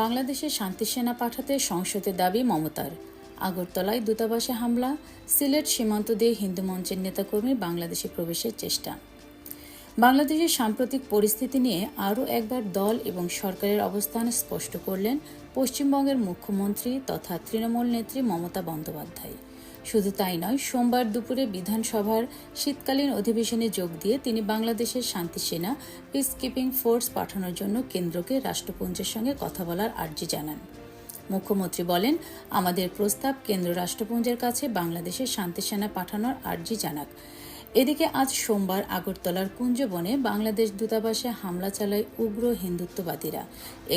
বাংলাদেশে শান্তি সেনা পাঠাতে সংসদের দাবি মমতার। আগরতলায় দূতাবাসে হামলা, সিলেট সীমান্ত দিয়ে হিন্দু মঞ্চের নেতাকর্মী বাংলাদেশে প্রবেশের চেষ্টা। বাংলাদেশের সাম্প্রতিক পরিস্থিতি নিয়ে আরও একবার দল এবং সরকারের অবস্থান স্পষ্ট করলেন পশ্চিমবঙ্গের মুখ্যমন্ত্রী তথা তৃণমূল নেত্রী মমতা বন্দ্যোপাধ্যায়। শুধু তাই নয়, সোমবার দুপুরে বিধানসভার শীতকালীন অধিবেশনে যোগ দিয়ে তিনি বাংলাদেশের শান্তি সেনা পিস কিপিং ফোর্স পাঠানোর জন্য কেন্দ্রকে রাষ্ট্রপুঞ্জের সঙ্গে কথা বলার আর্জি জানান। মুখ্যমন্ত্রী বলেন, আমাদের প্রস্তাব কেন্দ্র রাষ্ট্রপুঞ্জের কাছে বাংলাদেশের শান্তি সেনা পাঠানোর আর্জি জানাক। এদিকে আজ সোমবার আগরতলার কুঞ্জবনে বাংলাদেশ দূতাবাসে হামলা চালায় উগ্র হিন্দুত্ববাদীরা।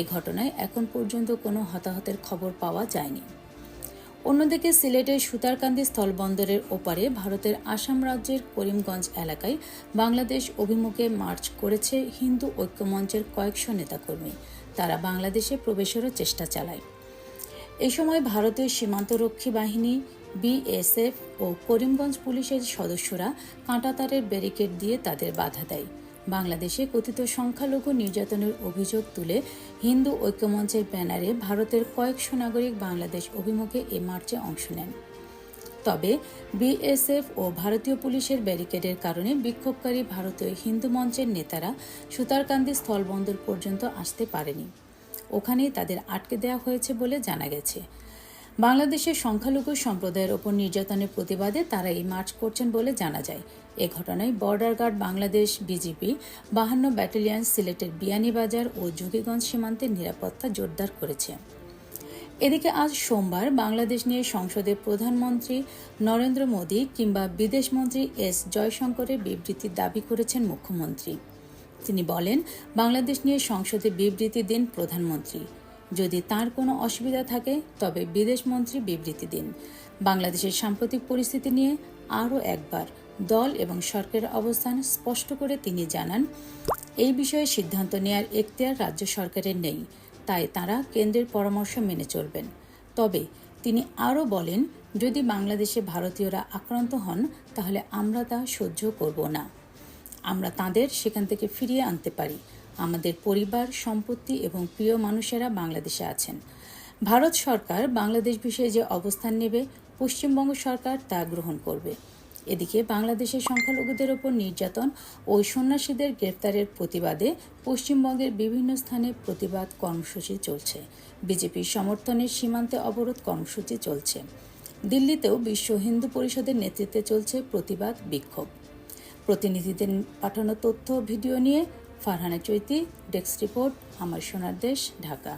এ ঘটনায় এখন পর্যন্ত কোনো হতাহতের খবর পাওয়া যায়নি। অন্যদিকে সিলেটের সুতারকান্দি স্থলবন্দরের ওপারে ভারতের আসাম রাজ্যের করিমগঞ্জ এলাকায় বাংলাদেশ অভিমুখে মার্চ করেছে হিন্দু ঐক্যমঞ্চের কয়েকশো নেতাকর্মী। তারা বাংলাদেশে প্রবেশেরও চেষ্টা চালায়। এ সময় ভারতীয় সীমান্তরক্ষী বাহিনী, বিএসএফ ও করিমগঞ্জ পুলিশের সদস্যরা কাঁটাতারের ব্যারিকেড দিয়ে তাদের বাধা দেয়। বাংলাদেশে কথিত সংখ্যালঘু নির্যাতনের অভিযোগ তুলে হিন্দু ঐক্যমঞ্চের ব্যানারে ভারতের কয়েকশো নাগরিক বাংলাদেশ অভিমুখে এ মার্চে অংশ নেন। তবে বিএসএফ ও ভারতীয় পুলিশের ব্যারিকেডের কারণে বিক্ষোভকারী ভারতীয় হিন্দু মঞ্চের নেতারা সুতারকান্দি স্থলবন্দর পর্যন্ত আসতে পারেনি। ওখানেই তাদের আটকে দেওয়া হয়েছে বলে জানা গেছে। বাংলাদেশের সংখ্যালঘু সম্প্রদায়ের ওপর নির্যাতনের প্রতিবাদে তারা এই মার্চ করছেন বলে জানা যায়। এ ঘটনায় বর্ডার গার্ড বাংলাদেশ বিজিপি বাহান্ন ব্যাটালিয়ন সিলেটের বিয়ানীবাজার ও যোগীগঞ্জ সীমান্তের নিরাপত্তা জোরদার করেছে। এদিকে আজ সোমবার বাংলাদেশ নিয়ে সংসদে প্রধানমন্ত্রী নরেন্দ্র মোদী কিংবা বিদেশমন্ত্রী এস জয়শঙ্করের বিবৃতি দাবি করেছেন মুখ্যমন্ত্রী। তিনি বলেন, বাংলাদেশ নিয়ে সংসদে বিবৃতি দিন প্রধানমন্ত্রী। যদি তার কোনো অসুবিধা থাকে, তবে বিদেশমন্ত্রী বিবৃতি দিন। বাংলাদেশের সাম্প্রতিক পরিস্থিতি নিয়ে আরও একবার দল এবং সরকারের অবস্থান স্পষ্ট করে তিনি জানান, এই বিষয়ে সিদ্ধান্ত নেয়ার এখতিয়ার রাজ্য সরকারের নেই, তাই তারা কেন্দ্রের পরামর্শ মেনে চলবেন। তবে তিনি আরও বলেন, যদি বাংলাদেশে ভারতীয়রা আক্রান্ত হন, তাহলে আমরা তা সহ্য করব না। আমরা তাদের সেখান থেকে ফিরিয়ে আনতে পারি। আমাদের পরিবার, সম্পত্তি এবং প্রিয় মানুষেরা বাংলাদেশে আছেন। ভারত সরকার বাংলাদেশ বিষয়ে যে অবস্থান নেবে, পশ্চিমবঙ্গ সরকার তা গ্রহণ করবে। এদিকে বাংলাদেশের সংখ্যালঘুদের ওপর নির্যাতন ও সন্ন্যাসীদের গ্রেপ্তারের প্রতিবাদে পশ্চিমবঙ্গের বিভিন্ন স্থানে প্রতিবাদ কর্মসূচি চলছে। বিজেপির সমর্থনে সীমান্তে অবরোধ কর্মসূচি চলছে। দিল্লিতেও বিশ্ব হিন্দু পরিষদের নেতৃত্বে চলছে প্রতিবাদ বিক্ষোভ। প্রতিনিধিদের পাঠানো তথ্য ভিডিও নিয়ে ফারহানা চৈতি ডেস্ক রিপোর্ট আমার সোনার দেশ ঢাকা।